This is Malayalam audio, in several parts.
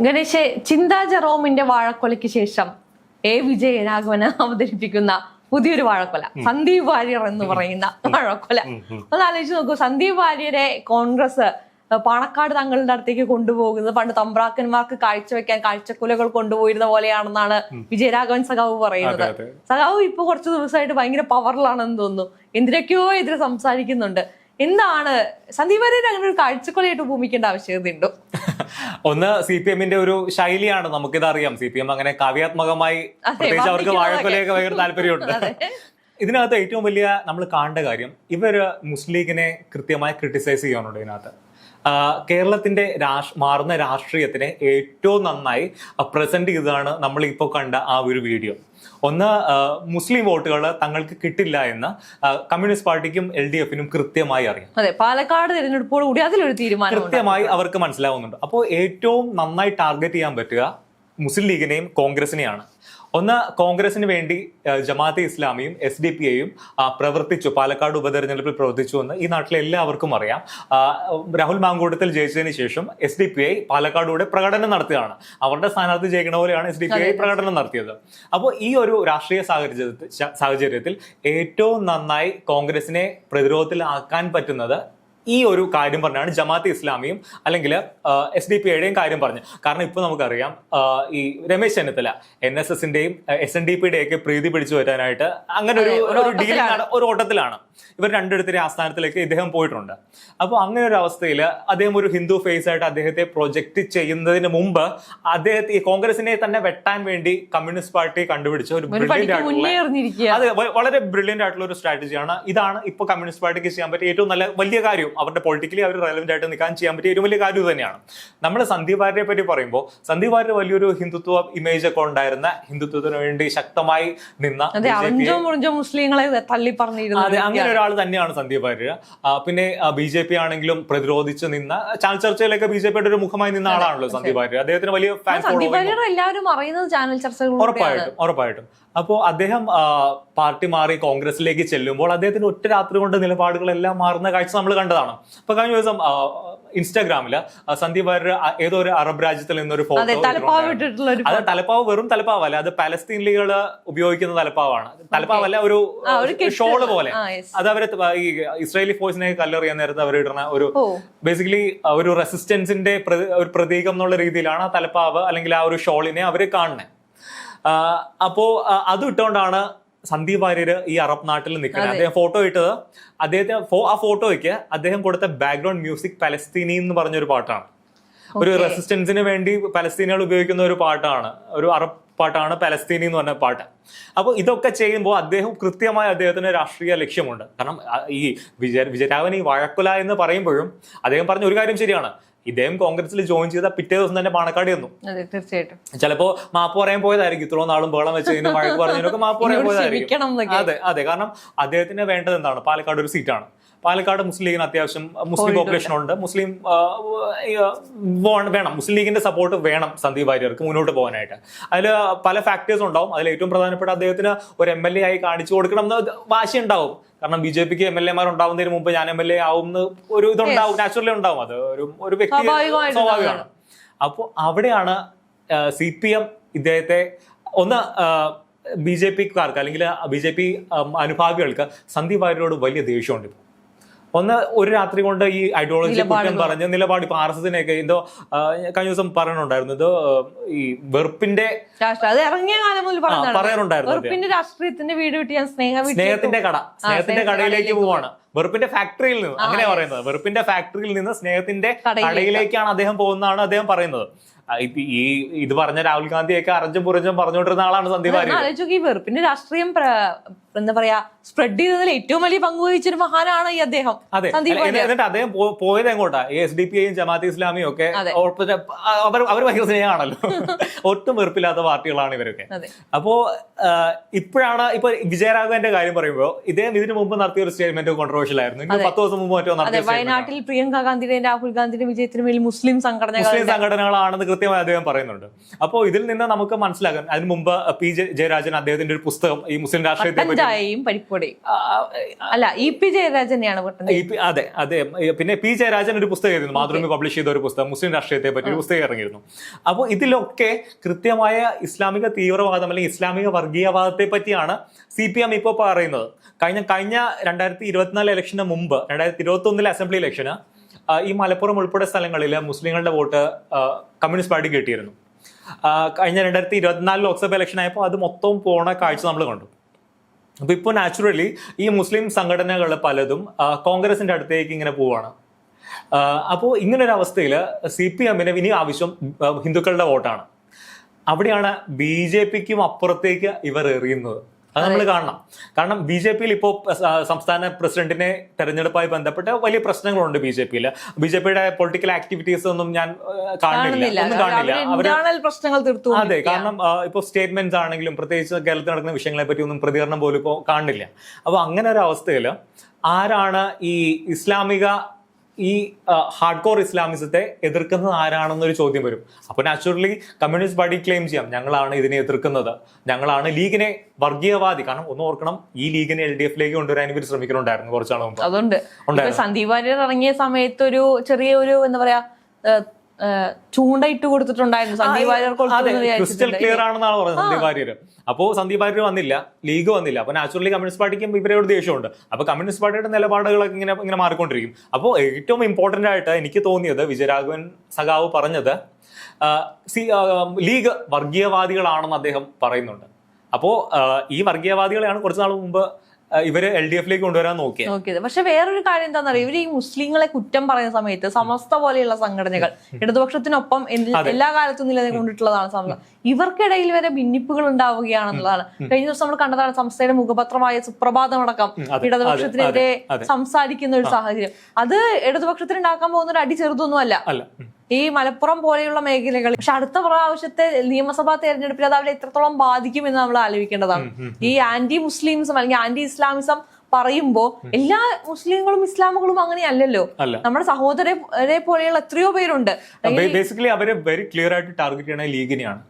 ഗണേശ് ചിന്താ ജെറോമിന്റെ വാഴക്കൊലയ്ക്ക് ശേഷം എ. വിജയരാഘവന് അവതരിപ്പിക്കുന്ന പുതിയൊരു വാഴക്കൊല സന്ദീപ് വാര്യർ എന്ന് പറയുന്ന വാഴക്കൊല. ഒന്ന് ആലോചിച്ച് നോക്കൂ സന്ദീപ് വാര്യരെ കോൺഗ്രസ് പാണക്കാട് തങ്ങളുടെ അടുത്തേക്ക് കൊണ്ടുപോകുന്നത് പണ്ട് തമ്പ്രാക്കന്മാർക്ക് കാഴ്ചവെക്കാൻ കാഴ്ചക്കുലകൾ കൊണ്ടുപോയിരുന്ന പോലെയാണെന്നാണ് വിജയരാഘവൻ സഖാവ് പറയുന്നത്. സഖാവ് ഇപ്പൊ കുറച്ച് ദിവസമായിട്ട് ഭയങ്കര പവറിലാണെന്ന് തോന്നുന്നു. എന്തിനൊക്കെയോ എതിരെ സംസാരിക്കുന്നുണ്ട്. എന്താണ് സന്ദീപ് വാര്യർ അങ്ങനെ ഒരു കാഴ്ചക്കൊലയായിട്ട് ഭൂമിക്കേണ്ട ആവശ്യകതയുണ്ടോ? ഒന്ന് സി പി എമ്മിന്റെ ഒരു ശൈലിയാണ് നമുക്കിത് അറിയാം സി പി എം അങ്ങനെ കാവ്യാത്മകമായി പ്രത്യേകിച്ച് അവർക്ക്. വാഴക്കൊലയൊക്കെ ഭയങ്കര താല്പര്യമുണ്ട്. ഇതിനകത്ത് ഏറ്റവും വലിയ നമ്മൾ കാണേണ്ട കാര്യം ഇവർ മുസ്ലിം ലീഗിനെ കൃത്യമായി ക്രിട്ടിസൈസ് ചെയ്യാനുണ്ട് ഇതിനകത്ത്. കേരളത്തിന്റെ രാഷ് മാറുന്ന രാഷ്ട്രീയത്തിനെ ഏറ്റവും നന്നായി പ്രസന്റ് ചെയ്തതാണ് നമ്മൾ ഇപ്പോൾ കണ്ട ആ ഒരു വീഡിയോ ഒന്ന് മുസ്ലിം വോട്ടുകൾ തങ്ങൾക്ക് കിട്ടില്ല എന്ന് കമ്മ്യൂണിസ്റ്റ് പാർട്ടിക്കും എൽ ഡി എഫിനും കൃത്യമായി അറിയാം. അതെ പാലക്കാട് തിരഞ്ഞെടുപ്പോട് കൂടി അതിലൊരു തീരുമാനം കൃത്യമായി അവർക്ക് മനസ്സിലാവുന്നുണ്ട്. അപ്പോൾ ഏറ്റവും നന്നായി ടാർഗറ്റ് ചെയ്യാൻ പറ്റുക മുസ്ലിം ലീഗിനെയും കോൺഗ്രസിനെയാണ്. ഒന്ന് കോൺഗ്രസിന് വേണ്ടി ജമാഅത്തെ ഇസ്ലാമിയും എസ് ഡി പി ഐയും പ്രവർത്തിച്ചു. പാലക്കാട് ഉപതെരഞ്ഞെടുപ്പിൽ പ്രവർത്തിച്ചു എന്ന് ഈ നാട്ടിലെ എല്ലാവർക്കും അറിയാം. രാഹുൽ മാങ്കൂട്ടത്തിൽ ജയിച്ചതിന് ശേഷം എസ് ഡി പി ഐ പാലക്കാടൂടെ പ്രകടനം നടത്തിയതാണ് അവരുടെ സ്ഥാനാർത്ഥി ജയിക്കണ പോലെയാണ് എസ് ഡി പി ഐ പ്രകടനം നടത്തിയത്. അപ്പോൾ ഈ ഒരു രാഷ്ട്രീയ സാഹചര്യത്തിൽ സാഹചര്യത്തിൽ ഏറ്റവും നന്നായി കോൺഗ്രസിനെ പ്രതിരോധത്തിലാക്കാൻ പറ്റുന്നത് ഈ ഒരു കാര്യം പറഞ്ഞാണ് ജമാഅത്ത് ഇസ്ലാമിയും അല്ലെങ്കിൽ എസ് ഡി പി കാര്യം പറഞ്ഞു കാരണം ഇപ്പോൾ നമുക്കറിയാം ഈ രമേശ് ചെന്നിത്തല എൻ എസ് എസിന്റെയും എസ് എൻ ഡി പിയുടെയൊക്കെ പ്രീതി പിടിച്ചു വരാനായിട്ട് അങ്ങനെ ഒരു ഒരു ഓട്ടത്തിലാണ്. ഒരു ഓട്ടത്തിലാണ് ഇവർ രണ്ടിടത്തിന്റെ ആസ്ഥാനത്തിലേക്ക് ഇദ്ദേഹം പോയിട്ടുണ്ട്. അപ്പോൾ അങ്ങനെ ഒരു അവസ്ഥയിൽ അദ്ദേഹം ഒരു ഹിന്ദു ഫേസ് ആയിട്ട് അദ്ദേഹത്തെ പ്രൊജക്റ്റ് ചെയ്യുന്നതിന് മുമ്പ് അദ്ദേഹത്തെ ഈ കോൺഗ്രസിനെ തന്നെ വെട്ടാൻ വേണ്ടി കമ്മ്യൂണിസ്റ്റ് പാർട്ടി കണ്ടുപിടിച്ച ഒരു ബ്രില്യന്റ് ആയിട്ടുള്ള അതെ വളരെ ബ്രില്യന്റ് ആയിട്ടുള്ള ഒരു സ്ട്രാറ്റജിയാണ് ഇതാണ് ഇപ്പൊ കമ്മ്യൂണിസ്റ്റ് പാർട്ടിക്ക് ചെയ്യാൻ പറ്റിയ ഏറ്റവും നല്ല വലിയ കാര്യം. അവരുടെ പൊളിറ്റിക്കലി അവർ റെലവെന്റ് ആയിട്ട് നിൽക്കാൻ ചെയ്യാൻ പറ്റിയ ഏറ്റവും വലിയ കാര്യം തന്നെയാണ്. നമ്മൾ സന്ദീപ് വാര്യരെ പറ്റി പറയുമ്പോൾ സന്ദീപ് വാര്യർ വലിയൊരു ഹിന്ദുത്വ ഇമേജ് ഒക്കെ ഉണ്ടായിരുന്ന ഹിന്ദുത്വത്തിന് വേണ്ടി ശക്തമായി നിന്ന മുസ്ലിങ്ങളെ തള്ളി പറഞ്ഞിരുന്നു ഒരാൾ തന്നെയാണ് സന്ദീപ് വാര്യർ പിന്നെ ബി ജെ പി ആണെങ്കിലും പ്രതിരോധിച്ച് നിന്ന ചാനൽ ചർച്ചയിലൊക്കെ ബി ജെ പിയുടെ ഒരു മുഖമായി നിന്ന ആളാണല്ലോ സന്ദീപ് വാര്യർ അദ്ദേഹത്തിന് വലിയ ഫാൻ എല്ലാവരും അറിയുന്നത് ചാനൽ ചർച്ചകളിലൂടെയാണ്. ഉറപ്പായിട്ടും ഉറപ്പായിട്ടും. അപ്പോൾ അദ്ദേഹം പാർട്ടി മാറി കോൺഗ്രസിലേക്ക് ചെല്ലുമ്പോൾ അദ്ദേഹത്തിന് ഒറ്റ രാത്രി കൊണ്ട് നിലപാടുകളെല്ലാം മാറുന്ന കാഴ്ച നമ്മൾ കണ്ടതാണ്. അപ്പൊ കഴിഞ്ഞ ദിവസം ഇൻസ്റ്റാഗ്രാമിൽ ആ, സന്ദീപ് വാര്യർ ഏതോ ഒരു അറബ് രാജ്യത്തിൽ നിന്നൊരു ഫോട്ടോ അതെ തലപ്പാവ് വെറും തലപ്പാവല്ല അത് പലസ്തീനികൾ ഉപയോഗിക്കുന്ന തലപ്പാവാണ്. തലപ്പാവല്ല ഒരു ഷോൾ പോലെ. അത് അവർ ഈ ഇസ്രായേലി ഫോഴ്സിനെ കല്ലെറിയാൻ നേരത്തെ അവർ ഇടുന്ന ഒരു ബേസിക്കലി ഒരു റെസിസ്റ്റൻസിന്റെ ഒരു പ്രതീകം എന്നുള്ള രീതിയിലാണ് ആ തലപ്പാവ് അല്ലെങ്കിൽ ആ ഒരു ഷോളിനെ അവർ കാണുന്നത് അപ്പോ അത് ഇട്ടുകൊണ്ടാണ് സന്ദീപ് വാര്യര് ഈ അറബ് നാട്ടിൽ നിൽക്കുന്നത് അദ്ദേഹം ഫോട്ടോ ഇട്ടത്. അദ്ദേഹത്തെ ആ ഫോട്ടോയ്ക്ക് അദ്ദേഹം കൊടുത്ത ബാക്ക്ഗ്രൗണ്ട് മ്യൂസിക് പലസ്തീനി എന്ന് പറഞ്ഞൊരു പാട്ടാണ്. ഒരു. റെസിസ്റ്റൻസിന് വേണ്ടി പലസ്തീനികൾ ഉപയോഗിക്കുന്ന ഒരു പാട്ടാണ്. ഒരു അറബ് പാട്ടാണ് പലസ്തീനി എന്ന് പറഞ്ഞ പാട്ട്. അപ്പോൾ ഇതൊക്കെ ചെയ്യുമ്പോൾ അദ്ദേഹം കൃത്യമായ അദ്ദേഹത്തിന് രാഷ്ട്രീയ ലക്ഷ്യമുണ്ട്. കാരണം ഈ വിജയ വിജയരാഘവൻ ഈ വഴക്കുല എന്ന് പറയുമ്പോഴും അദ്ദേഹം പറഞ്ഞ ഒരു കാര്യം ശരിയാണ്. ഇദ്ദേഹം കോൺഗ്രസിൽ ജോയിൻ ചെയ്ത പിറ്റേ ദിവസം തന്നെ പാണക്കാട് ചെന്നു. അതെ തീർച്ചയായിട്ടും. ചിലപ്പോ മാപ്പ് പറയാൻ പോയതായിരിക്കും. ഇത്രയും നാളും ബഹളം വെച്ചതിന് മഴക്ക് പറഞ്ഞതിനൊക്കെ മാപ്പ് പറയാൻ പോയതായിരിക്കും. അതെ അതെ. കാരണം അദ്ദേഹത്തിന് വേണ്ടത് എന്താണ്? പാലക്കാട് ഒരു സീറ്റാണ്. പാലക്കാട് മുസ്ലിം ലീഗിന് അത്യാവശ്യം മുസ്ലിം പോപ്പുലേഷൻ ഉണ്ട്. മുസ്ലിം വേണം. മുസ്ലിം ലീഗിന്റെ സപ്പോർട്ട് വേണം സന്ദീപ് വാര്യർക്ക് മുന്നോട്ട് പോകാനായിട്ട്. അതിൽ പല ഫാക്ടേഴ്സ് ഉണ്ടാവും. അതിൽ ഏറ്റവും പ്രധാനപ്പെട്ട അദ്ദേഹത്തിന് ഒരു എം എൽ എ ആയി കാണിച്ചു കൊടുക്കണം എന്ന് വാശി ഉണ്ടാവും. കാരണം ബി ജെ പിക്ക് എം എൽ എമാർ ഉണ്ടാവുന്നതിന് മുമ്പ് ഞാൻ എം എൽ എ ആവും ഒരു ഇതുണ്ടാവും. നാച്ചുറലി ഉണ്ടാവും. അത് ഒരു ഒരു വ്യക്തി സ്വാഭാവികമാണ്. അപ്പോൾ അവിടെയാണ് സി പി എം ഇദ്ദേഹത്തെ ഒന്ന് ബി ജെ പിക്കാർക്ക് അല്ലെങ്കിൽ ബി ജെ പി അനുഭാവികൾക്ക് സന്ദീപ് വാര്യരോട് വലിയ ദേഷ്യമുണ്ട് ഇപ്പോൾ. ഒന്ന് ഒരു രാത്രി കൊണ്ട് ഈ ഐഡിയോളജി കുറ്റം പറഞ്ഞ നിലപാട് ഇപ്പൊ ആർ എസ് എസിനെയൊക്കെ എന്തോ കഴിഞ്ഞ ദിവസം പറയണുണ്ടായിരുന്നു. ഇത് ഈ വെറുപ്പിന്റെ പറയാറുണ്ടായിരുന്നു രാഷ്ട്രീയത്തിന്റെ വീട് വിട്ട് ഞാൻ സ്നേഹ സ്നേഹത്തിന്റെ കട. സ്നേഹത്തിന്റെ കടയിലേക്ക് പോവാണ്. വെറുപ്പിന്റെ ഫാക്ടറിയിൽ നിന്ന് അങ്ങനെ പറയുന്നത്. വെറുപ്പിന്റെ ഫാക്ടറിയിൽ നിന്ന് സ്നേഹത്തിന്റെ കടയിലേക്ക്. കടയിലേക്കാണ് അദ്ദേഹം പോകുന്നതാണ് അദ്ദേഹം പറയുന്നത്. ഈ ഇത് പറഞ്ഞ രാഹുൽ ഗാന്ധിയൊക്കെ അറഞ്ചും പുറഞ്ചും പറഞ്ഞുകൊണ്ടിരുന്ന ആളാണ് സന്ദീപ് ആര്യ വെറുപ്പിന്റെ രാഷ്ട്രീയം എന്താ പറയാ സ്പ്രെഡ് ചെയ്തതിൽ ഏറ്റവും വലിയ പങ്ക് വഹിച്ചൊരു മഹാനാണ് ഈ അദ്ദേഹം. അതെ. എന്നിട്ട് അദ്ദേഹം പോയത് എങ്ങോട്ടാ? എസ് ഡി പി ഐയും ജമാഅത്ത് ഇസ്ലാമിയും ഒക്കെ അവർ അവർ ഭയങ്കര സ്നേഹമാണല്ലോ. ഒട്ടും വെറുപ്പില്ലാത്ത പാർട്ടികളാണ് ഇവരൊക്കെ. അപ്പോ ഇപ്പോഴാണ് ഇപ്പൊ വിജയരാഘവന്റെ കാര്യം പറയുമ്പോൾ ഇദ്ദേഹം ഇതിനു മുമ്പ് നടത്തിയ ഒരു സ്റ്റേറ്റ്മെന്റ് കോൺട്രവേഴ്ഷ്യൽ ആയിരുന്നു പത്ത് ദിവസം മുമ്പ് മറ്റോ നടത്തിയ. വയനാട്ടിൽ പ്രിയങ്ക ഗാന്ധിയുടെയും രാഹുൽ ഗാന്ധിയുടെ വിജയത്തിന് മേൽ മുസ്ലിം സംഘടന മുസ്ലിം സംഘടനകളാണെന്ന് കൃത്യമായി അദ്ദേഹം പറയുന്നുണ്ട്. അപ്പോൾ ഇതിൽ നിന്ന് നമുക്ക് മനസ്സിലാക്കാൻ അതിന് മുമ്പ് പി ജെ ജയരാജൻ അദ്ദേഹത്തിന്റെ ഒരു പുസ്തകം ഈ മുസ്ലിം രാഷ്ട്രീയത്തെ പഞ്ചായയും പരിപ്പുടയും അല്ല ഇ പി ജയരാജനെയാണ് പെട്ടെന്ന് ഈ പി- അതെ അതെ. പിന്നെ പി ജയരാജൻ ഒരു പുസ്തകം ആയിരുന്നു മാതൃഭൂമി പബ്ലിഷ് ചെയ്ത ഒരു പുസ്തകം. മുസ്ലിം രാഷ്ട്രീയത്തെ പറ്റി ഒരു പുസ്തകം ഇറങ്ങിയിരുന്നു. അപ്പോൾ ഇതിലൊക്കെ കൃത്യമായ ഇസ്ലാമിക തീവ്രവാദം അല്ലെങ്കിൽ ഇസ്ലാമിക വർഗീയവാദത്തെ പറ്റിയാണ് സി പി എം ഇപ്പോൾ പറയുന്നത്. കഴിഞ്ഞ കഴിഞ്ഞ രണ്ടായിരത്തി ഇരുപത്തിനാല് ഇലക്ഷന് മുമ്പ് രണ്ടായിരത്തി ഇരുപത്തി ഒന്നിലെ അസംബ്ലി ഇലക്ഷന് ഈ മലപ്പുറം ഉൾപ്പെടെ സ്ഥലങ്ങളിൽ മുസ്ലിങ്ങളുടെ വോട്ട് കമ്മ്യൂണിസ്റ്റ് പാർട്ടി കിട്ടിയിരുന്നു. കഴിഞ്ഞ രണ്ടായിരത്തി ഇരുപത്തിനാല് ലോക്സഭ ഇലക്ഷൻ ആയപ്പോൾ അത് മൊത്തം പോണ കാഴ്ച നമ്മൾ കണ്ടു. അപ്പൊ ഇപ്പോൾ നാച്ചുറലി ഈ മുസ്ലിം സംഘടനകൾ പലതും കോൺഗ്രസിന്റെ അടുത്തേക്ക് ഇങ്ങനെ പോവാണ്. അപ്പോൾ ഇങ്ങനൊരു അവസ്ഥയിൽ സി പി എമ്മിന് ഇനി ആവശ്യം ഹിന്ദുക്കളുടെ വോട്ടാണ്. അവിടെയാണ് ബി ജെ പിക്കും അപ്പുറത്തേക്ക് ഇവർ എറിയുന്നത്. അത് നമ്മൾ കാണണം. കാരണം ബി ജെ പിയിൽ ഇപ്പോൾ സംസ്ഥാന പ്രസിഡന്റിനെ തെരഞ്ഞെടുപ്പുമായി ബന്ധപ്പെട്ട് വലിയ പ്രശ്നങ്ങളുണ്ട് ബി ജെ പിയിൽ ബി ജെ പിയുടെ പൊളിറ്റിക്കൽ ആക്ടിവിറ്റീസ് ഒന്നും ഞാൻ കാണുന്നില്ല. കാണുന്നില്ല. ഒന്നും കാണില്ല അതെ. കാരണം ഇപ്പോൾ സ്റ്റേറ്റ്മെന്റ്സ് ആണെങ്കിലും പ്രത്യേകിച്ച് കേരളത്തിൽ നടക്കുന്ന വിഷയങ്ങളെ പറ്റി ഒന്നും പ്രതികരണം പോലും ഇപ്പോൾ കാണില്ല അപ്പൊ അങ്ങനെ ഒരു അവസ്ഥയിൽ ആരാണ് ഈ ഇസ്ലാമിക ഈ ഹാർഡ് കോർ ഇസ്ലാമിസത്തെ എതിർക്കുന്നത് ആരാണെന്നൊരു ചോദ്യം വരും. അപ്പൊ നാച്ചുറലി കമ്മ്യൂണിസ്റ്റ് പാർട്ടി ക്ലെയിം ചെയ്യാം. ഞങ്ങളാണ് ഇതിനെ എതിർക്കുന്നത്. ഞങ്ങളാണ് ലീഗിനെ വർഗീയവാദി. കാരണം ഒന്ന് ഓർക്കണം ഈ ലീഗിനെ എൽ ഡി എഫിലേക്ക് കൊണ്ടുവരാൻ ഇവർ ശ്രമിക്കുന്നുണ്ടായിരുന്നു കുറച്ചാൾ മുമ്പ്. അതുകൊണ്ട്. സന്ദീപ് വാര്യർ ഇറങ്ങിയ സമയത്ത് ഒരു ചെറിയ ഒരു എന്താ പറയാ ഏഹ്, ഏഹ്, ചൂണ്ട ഇട്ട് കൊടുത്തിട്ടുണ്ടായിരുന്നു സന്ദീപ് വാര്യർ ക്രിസ്റ്റൽ ക്ലിയർ ആണെന്നാണ് പറഞ്ഞത് സന്ദീപ് വാര്യർ അപ്പോ സന്ദീപ് വാര്യർ വന്നില്ല ലീഗ് വന്നില്ല. അപ്പൊ നാച്ചുറലി കമ്മ്യൂണിസ്റ്റ് പാർട്ടിക്കും ഇവരോട് ദേഷ്യമുണ്ട്. അപ്പൊ കമ്മ്യൂണിസ്റ്റ് പാർട്ടിയുടെ നിലപാടുകളൊക്കെ ഇങ്ങനെ ഇങ്ങനെ മാറിക്കൊണ്ടിരിക്കും. അപ്പോൾ ഏറ്റവും ഇമ്പോർട്ടന്റ് ആയിട്ട് എനിക്ക് തോന്നിയത് വിജയരാഘവൻ സഖാവ് പറഞ്ഞത് സി ലീഗ് വർഗീയവാദികളാണെന്ന് അദ്ദേഹം പറയുന്നുണ്ട്. അപ്പോ ഈ വർഗീയവാദികളെയാണ് കുറച്ച് നാൾ മുമ്പ് ഇവർ എൽ ഡി എഫിലേക്ക് കൊണ്ടുവരാൻ നോക്കിയത് നോക്കിയത്. പക്ഷെ വേറൊരു കാര്യം എന്താണെന്ന് അറിയാം ഇവർ ഈ മുസ്ലിങ്ങളെ കുറ്റം പറയുന്ന സമയത്ത് സമസ്ത പോലെയുള്ള സംഘടനകൾ ഇടതുപക്ഷത്തിനൊപ്പം എല്ലാ കാലത്തും നിലനിൽക്കൊണ്ടിട്ടുള്ളതാണ് സമസ്ത ഇവർക്കിടയിൽ വരെ ഭിന്നിപ്പുകൾ ഉണ്ടാവുകയാണെന്നുള്ളതാണ്. കഴിഞ്ഞ ദിവസം നമ്മൾ കണ്ടതാണ് സംസ്ഥയുടെ മുഖപത്രമായ സുപ്രഭാതം അടക്കം ഇടതുപക്ഷത്തിനെതിരെ. സംസാരിക്കുന്ന ഒരു സാഹചര്യം. അത് ഇടതുപക്ഷത്തിന് ഉണ്ടാക്കാൻ പോകുന്ന ഒരു അടി ചെറുതൊന്നും അല്ല. ഈ മലപ്പുറം പോലെയുള്ള മേഖലകൾ പക്ഷെ അടുത്ത പ്രാവശ്യത്തെ നിയമസഭാ തെരഞ്ഞെടുപ്പിൽ അത് അവരെ എത്രത്തോളം ബാധിക്കും എന്ന് നമ്മൾ ആലോചിക്കേണ്ടതാണ്. ഈ ആന്റി മുസ്ലിംസും അല്ലെങ്കിൽ ആന്റി ഇസ്ലാമിസം പറയുമ്പോ എല്ലാ മുസ്ലിങ്ങളും ഇസ്ലാമുകളും അങ്ങനെയല്ലല്ലോ. നമ്മുടെ സഹോദരരെ പോലെയുള്ള എത്രയോ പേരുണ്ട്. ബേസിക്കലി അവർ വെരി ക്ലിയർ ആയിട്ട് ടാർഗറ്റ് ചെയ്യണ ലീഗിനെയാണ്.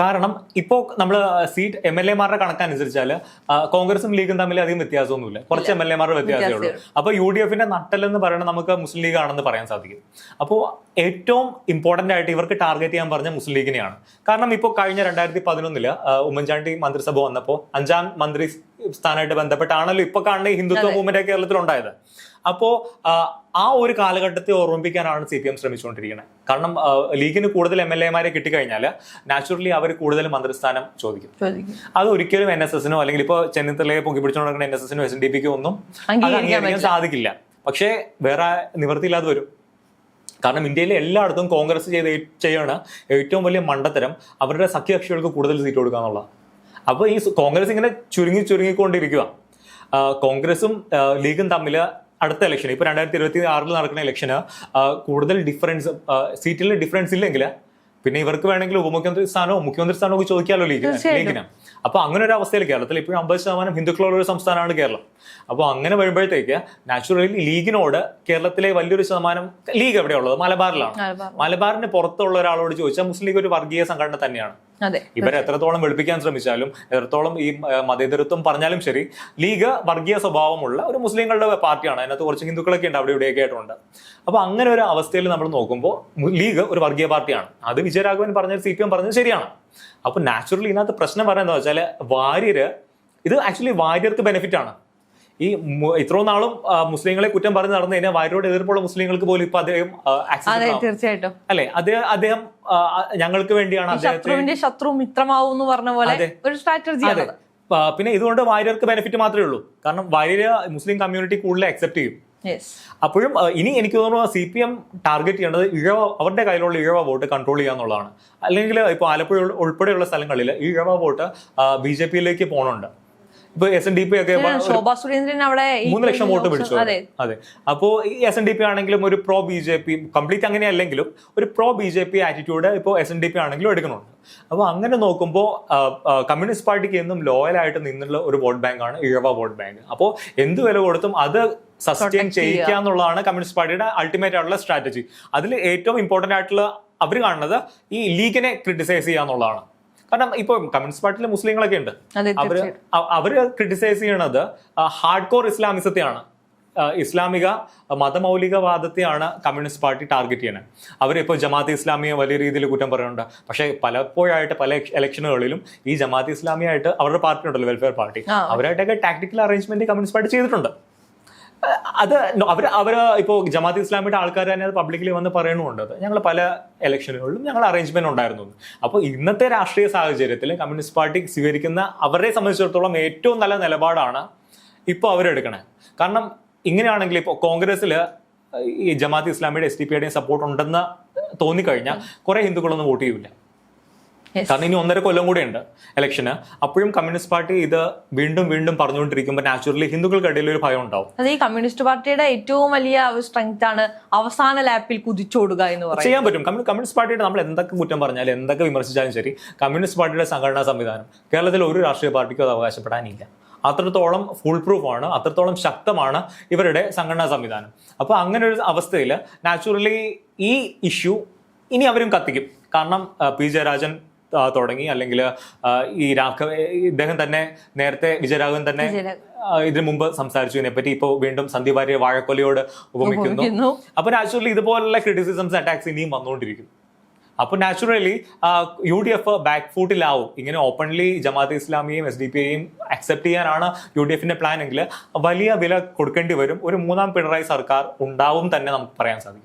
കാരണം ഇപ്പോ നമ്മൾ സീറ്റ് എം എൽ എമാരുടെ കണക്കനുസരിച്ചാൽ കോൺഗ്രസും ലീഗും തമ്മിൽ അധികം വ്യത്യാസമൊന്നുമില്ല. കുറച്ച് എം എൽ എമാരുടെ വ്യത്യാസമേ ഉള്ളൂ. അപ്പൊ യു ഡി എഫിന്റെ നട്ടലെന്ന് പറയുന്നത് നമുക്ക് മുസ്ലിം ലീഗ് ആണെന്ന് പറയാൻ സാധിക്കും. അപ്പോൾ ഏറ്റവും ഇമ്പോർട്ടന്റ് ആയിട്ട് ഇവർക്ക് ടാർഗറ്റ് ചെയ്യാൻ പറഞ്ഞ മുസ്ലിം ലീഗിനെയാണ്. കാരണം ഇപ്പോൾ കഴിഞ്ഞ രണ്ടായിരത്തി പതിനൊന്നിൽ ഉമ്മൻചാണ്ടി മന്ത്രിസഭ വന്നപ്പോൾ അഞ്ചാം മന്ത്രി സ്ഥാനമായിട്ട് ബന്ധപ്പെട്ടാണല്ലോ ഇപ്പൊ കാണുന്ന ഹിന്ദുത്വ മൂവ്മെന്റ് കേരളത്തിൽ ഉണ്ടായത് അപ്പോ ആ, ഒരു കാലഘട്ടത്തെ ഓർമ്മിപ്പിക്കാനാണ് സി പി എം ശ്രമിച്ചുകൊണ്ടിരിക്കുന്നത്. കാരണം ലീഗിന് കൂടുതൽ എം എൽ എമാരെ കിട്ടിക്കഴിഞ്ഞാൽ നാച്ചുറലി അവർ കൂടുതൽ മന്ത്രിസ്ഥാനം ചോദിക്കും. അത് ഒരിക്കലും എൻ എസ് എസിനോ അല്ലെങ്കിൽ ഇപ്പോൾ ചെന്നിത്തലയെ പൊക്കിപ്പിടിച്ചുകൊണ്ട് പിടിച്ചുകൊണ്ടിരിക്കുന്ന എൻ എസ് എസിനോ എസ് എൻ ഡി പിക്കോ ഒന്നും അംഗീകരിക്കാൻ സാധിക്കില്ല. പക്ഷേ വേറെ നിവൃത്തിയില്ലാതെ വരും. കാരണം ഇന്ത്യയിലെ എല്ലായിടത്തും കോൺഗ്രസ് ചെയ്ത ചെയ്യാണ് ഏറ്റവും വലിയ മണ്ടത്തരം അവരുടെ സഖ്യകക്ഷികൾക്ക് കൂടുതൽ സീറ്റ് കൊടുക്കുക എന്നുള്ളത് അപ്പോൾ ഈ കോൺഗ്രസ് ഇങ്ങനെ ചുരുങ്ങി ചുരുങ്ങിക്കൊണ്ടിരിക്കുക കോൺഗ്രസും ലീഗും തമ്മിൽ അടുത്ത ഇലക്ഷൻ ഇപ്പൊ രണ്ടായിരത്തി ഇരുപത്തി ആറിൽ നടക്കുന്ന ഇലക്ഷന് കൂടുതൽ ഡിഫറൻസ് സീറ്റിൽ ഡിഫറൻസ് ഇല്ലെങ്കിൽ പിന്നെ ഇവർക്ക് വേണമെങ്കിൽ ഉപമുഖ്യമന്ത്രി സ്ഥാനമോ മുഖ്യമന്ത്രി സ്ഥാനമോ ഒക്കെ ചോദിക്കാമല്ലോ ലീഗ് ലീഗിന്. അപ്പൊ അങ്ങനെ ഒരു അവസ്ഥയിൽ കേരളത്തിൽ ഇപ്പോഴും അമ്പത് ശതമാനം ഹിന്ദുക്കളുള്ള ഒരു സംസ്ഥാനമാണ് കേരളം. അപ്പോൾ അങ്ങനെ വരുമ്പോഴത്തേക്ക് നാച്ചുറലി ലീഗിനോട് കേരളത്തിലെ വലിയൊരു ശതമാനം ലീഗ് എവിടെയുള്ളത്? മലബാറിലാണ്. മലബാറിന് പുറത്തുള്ള ഒരാളോട് ചോദിച്ചാൽ മുസ്ലിം ലീഗ് ഒരു വർഗീയ സംഘടന തന്നെയാണ്. ഇവരെ എത്രത്തോളം വെളുപ്പിക്കാൻ ശ്രമിച്ചാലും എത്രത്തോളം ഈ മതേതരത്വം പറഞ്ഞാലും ശരി ലീഗ് വർഗീയ സ്വഭാവമുള്ള ഒരു മുസ്ലിങ്ങളുടെ പാർട്ടിയാണ്. അതിനകത്ത് കുറച്ച് ഹിന്ദുക്കളൊക്കെ ഉണ്ട് അവിടെ ഇവിടെയൊക്കെ ആയിട്ടുണ്ട്. അപ്പൊ അങ്ങനെ ഒരു അവസ്ഥയിൽ നമ്മൾ നോക്കുമ്പോൾ ലീഗ് ഒരു വർഗീയ പാർട്ടിയാണ്. അത് വിജയരാഘവൻ പറഞ്ഞത് സി പി എം പറഞ്ഞത് ശരിയാണ്. അപ്പൊ നാച്ചുറലി ഇതിനകത്ത് പ്രശ്നം പറയുന്നത് വെച്ചാൽ വാര്യര് ഇത് ആക്ച്വലി വാര്യർക്ക് ബെനിഫിറ്റ് ആണ്. ഈ ഇത്രയും നാളും മുസ്ലിങ്ങളെ കുറ്റം പറഞ്ഞ് നടന്നു കഴിഞ്ഞാൽ വയറോട് എതിർപ്പുള്ള മുസ്ലിങ്ങൾക്ക് പോലും ഇപ്പൊ അദ്ദേഹം അതെ തീർച്ചയായിട്ടും. അല്ലെ? അദ്ദേഹം അദ്ദേഹം ഞങ്ങൾക്ക് വേണ്ടിയാണ് ശത്രുവിന്റെ ശത്രു മിത്രമാവും എന്ന് പറഞ്ഞ പോലെ. ഒരു സ്ട്രാറ്റജി അതെ. ആ, പിന്നെ ഇതുകൊണ്ട് വാര്യർക്ക് ബെനിഫിറ്റ് മാത്രമേ ഉള്ളൂ. കാരണം വാര്യര് മുസ്ലിം കമ്മ്യൂണിറ്റി കൂടുതൽ അക്സെപ്റ്റ് ചെയ്യും. അപ്പോഴും ഇനി എനിക്ക് തോന്നുന്നു സി പി എം ടാർഗറ്റ് ചെയ്യേണ്ടത് ഇഴവ അവരുടെ കയ്യിലുള്ള ഇഴവ വോട്ട് കൺട്രോൾ ചെയ്യുക എന്നുള്ളതാണ്. അല്ലെങ്കിൽ ഇപ്പോൾ ആലപ്പുഴ ഉൾ- ഉൾപ്പെടെയുള്ള സ്ഥലങ്ങളിൽ ഈ ഇഴവ വോട്ട് ബി ജെ പിയിലേക്ക് പോകണുണ്ട് ഇപ്പൊ എസ് എൻ ഡി പി ഒക്കെ ശോഭാ സുരേന്ദ്രൻ അവിടെ മൂന്ന് ലക്ഷം വോട്ട് പിടിച്ചു അതെ. അപ്പോ ഈ എസ് എൻ ഡി പി ആണെങ്കിലും ഒരു pro B J P complete അങ്ങനെ അല്ലെങ്കിലും ഒരു pro B J P attitude ഇപ്പോൾ എസ് എൻ ഡി പി ആണെങ്കിലും എടുക്കുന്നുണ്ട് അപ്പോൾ അങ്ങനെ നോക്കുമ്പോൾ കമ്മ്യൂണിസ്റ്റ് പാർട്ടിക്ക് എന്നും ലോയൽ ആയിട്ട് നിന്നുള്ള ഒരു വോട്ട് ബാങ്ക് ആണ് ഇഴവ വോട്ട് ബാങ്ക് അപ്പോൾ എന്ത് വില കൊടുത്തും അത് സസ്റ്റെയിൻ ചെയ്യിക്കുക എന്നുള്ളതാണ് കമ്മ്യൂണിസ്റ്റ് പാർട്ടിയുടെ അൾട്ടിമേറ്റ് ആയിട്ടുള്ള സ്ട്രാറ്റജി അതിൽ ഏറ്റവും ഇമ്പോർട്ടന്റ് ആയിട്ടുള്ള അവർ കാണുന്നത് ഈ ലീഗിനെ ക്രിട്ടിസൈസ് ചെയ്യുക എന്നുള്ളതാണ്. കാരണം ഇപ്പൊ കമ്മ്യൂണിസ്റ്റ് പാർട്ടിയിലെ മുസ്ലിങ്ങളൊക്കെ ഉണ്ട്. അവർ അവർ ക്രിട്ടിസൈസ് ചെയ്യണത് ഹാർഡ് കോർ ഇസ്ലാമിസത്തെയാണ്. ഇസ്ലാമിക മതമൗലികവാദത്തെയാണ് കമ്മ്യൂണിസ്റ്റ് പാർട്ടി ടാർഗറ്റ് ചെയ്യുന്നത് അവരിപ്പോൾ ജമാഅത്ത് ഇസ്ലാമിയെ വലിയ രീതിയിൽ കുറ്റം പറയുന്നുണ്ട്. പക്ഷേ പലപ്പോഴായിട്ട് പല ഇലക്ഷനുകളിലും ഈ ജമാഅത്ത് ഇസ്ലാമിയായിട്ട് അവരുടെ പാർട്ടി ഉണ്ടല്ലോ വെൽഫെയർ പാർട്ടി. അവരായിട്ടൊക്കെ ടാക്ടിക്കൽ അറേഞ്ച്മെന്റ് കമ്മ്യൂണിസ്റ്റ് പാർട്ടി ചെയ്തിട്ടുണ്ട്. അത് അവർ അവർ ഇപ്പോൾ ജമാഅത്ത് ഇസ്ലാമിയുടെ ആൾക്കാർ തന്നെ അത് പബ്ലിക്കലി വന്ന് പറയണമുണ്ട് ഞങ്ങൾ പല ഇലക്ഷനുകളിലും ഞങ്ങൾ അറേഞ്ച്മെന്റ് ഉണ്ടായിരുന്നു. അപ്പോൾ ഇന്നത്തെ രാഷ്ട്രീയ സാഹചര്യത്തിൽ കമ്മ്യൂണിസ്റ്റ് പാർട്ടി സ്വീകരിക്കുന്ന അവരെ സംബന്ധിച്ചിടത്തോളം ഏറ്റവും നല്ല നിലപാടാണ് ഇപ്പോൾ അവരെടുക്കണേ. കാരണം ഇങ്ങനെയാണെങ്കിൽ ഇപ്പോൾ കോൺഗ്രസ്സിൽ ഈ ജമാഅത്ത് ഇസ്ലാമിയുടെ എസ് ഡി പിയുടെയും സപ്പോർട്ട് ഉണ്ടെന്ന് തോന്നിക്കഴിഞ്ഞാൽ കുറേ ഹിന്ദുക്കളൊന്നും വോട്ട് ചെയ്യില്ല. കാരണം ഇനി ഒന്നര കൊല്ലം കൂടെ ഉണ്ട് ഇലക്ഷന് അപ്പോഴും കമ്മ്യൂണിസ്റ്റ് പാർട്ടി ഇത് വീണ്ടും വീണ്ടും പറഞ്ഞുകൊണ്ടിരിക്കുമ്പോൾ നാച്ചുറലി ഹിന്ദുക്കൾക്കിടയിൽ ഒരു ഭയം ഉണ്ടാവും. അത് ഈ കമ്മ്യൂണിസ്റ്റ് പാർട്ടിയുടെ ഏറ്റവും വലിയ സ്ട്രെങ്ത് ആണ് അവസാന ലാപ്പിൽ കുതിച്ചോടുക എന്ന് പറയുന്നത്. ചെയ്യാൻ പറ്റും. കമ്മ്യൂണിസ്റ്റ് പാർട്ടിയുടെ നമ്മൾ എന്തൊക്കെ കുറ്റം പറഞ്ഞാലും എന്തൊക്കെ വിമർശിച്ചാലും ശരി കമ്മ്യൂണിസ്റ്റ് പാർട്ടിയുടെ സംഘടനാ സംവിധാനം കേരളത്തിൽ ഒരു രാഷ്ട്രീയ പാർട്ടിക്കും അത് അവകാശപ്പെടാനില്ല. അത്രത്തോളം ഫുൾ പ്രൂഫ് ആണ് അത്രത്തോളം ശക്തമാണ് ഇവരുടെ സംഘടനാ സംവിധാനം. അപ്പോൾ അങ്ങനെ ഒരു അവസ്ഥയിൽ നാച്ചുറലി ഈ ഇഷ്യൂ ഇനി അവരും കത്തിക്കും. കാരണം പി ജയരാജൻ തുടങ്ങി. അല്ലെങ്കിൽ ഈ രാഘവ ഇദ്ദേഹം തന്നെ നേരത്തെ വിജയരാഘവൻ തന്നെ ഇതിനു മുമ്പ് സംസാരിച്ചു. ഇതിനെപ്പറ്റി ഇപ്പോൾ വീണ്ടും സന്ദീപ് ഭാര്യ വാഴക്കൊലയോട് ഉപമിക്കുന്നു. അപ്പൊ നാച്ചുറലി ഇതുപോലുള്ള ക്രിറ്റിസിസംസ് അറ്റാക്സ് ഇനിയും വന്നുകൊണ്ടിരിക്കും. അപ്പൊ naturally U D F back ഫൂട്ടിലാവും. ഇങ്ങനെ ഓപ്പൺലി ജമാഅത്ത് ഇസ്ലാമിയെയും എസ് ഡി പി യെയും അക്സെപ്റ്റ് ചെയ്യാനാണ് യു ഡി എഫിന്റെ പ്ലാൻ എങ്കിൽ വലിയ വില കൊടുക്കേണ്ടി വരും. ഒരു മൂന്നാം പിണറായി സർക്കാർ ഉണ്ടാവും തന്നെ നമുക്ക് പറയാൻ സാധിക്കും.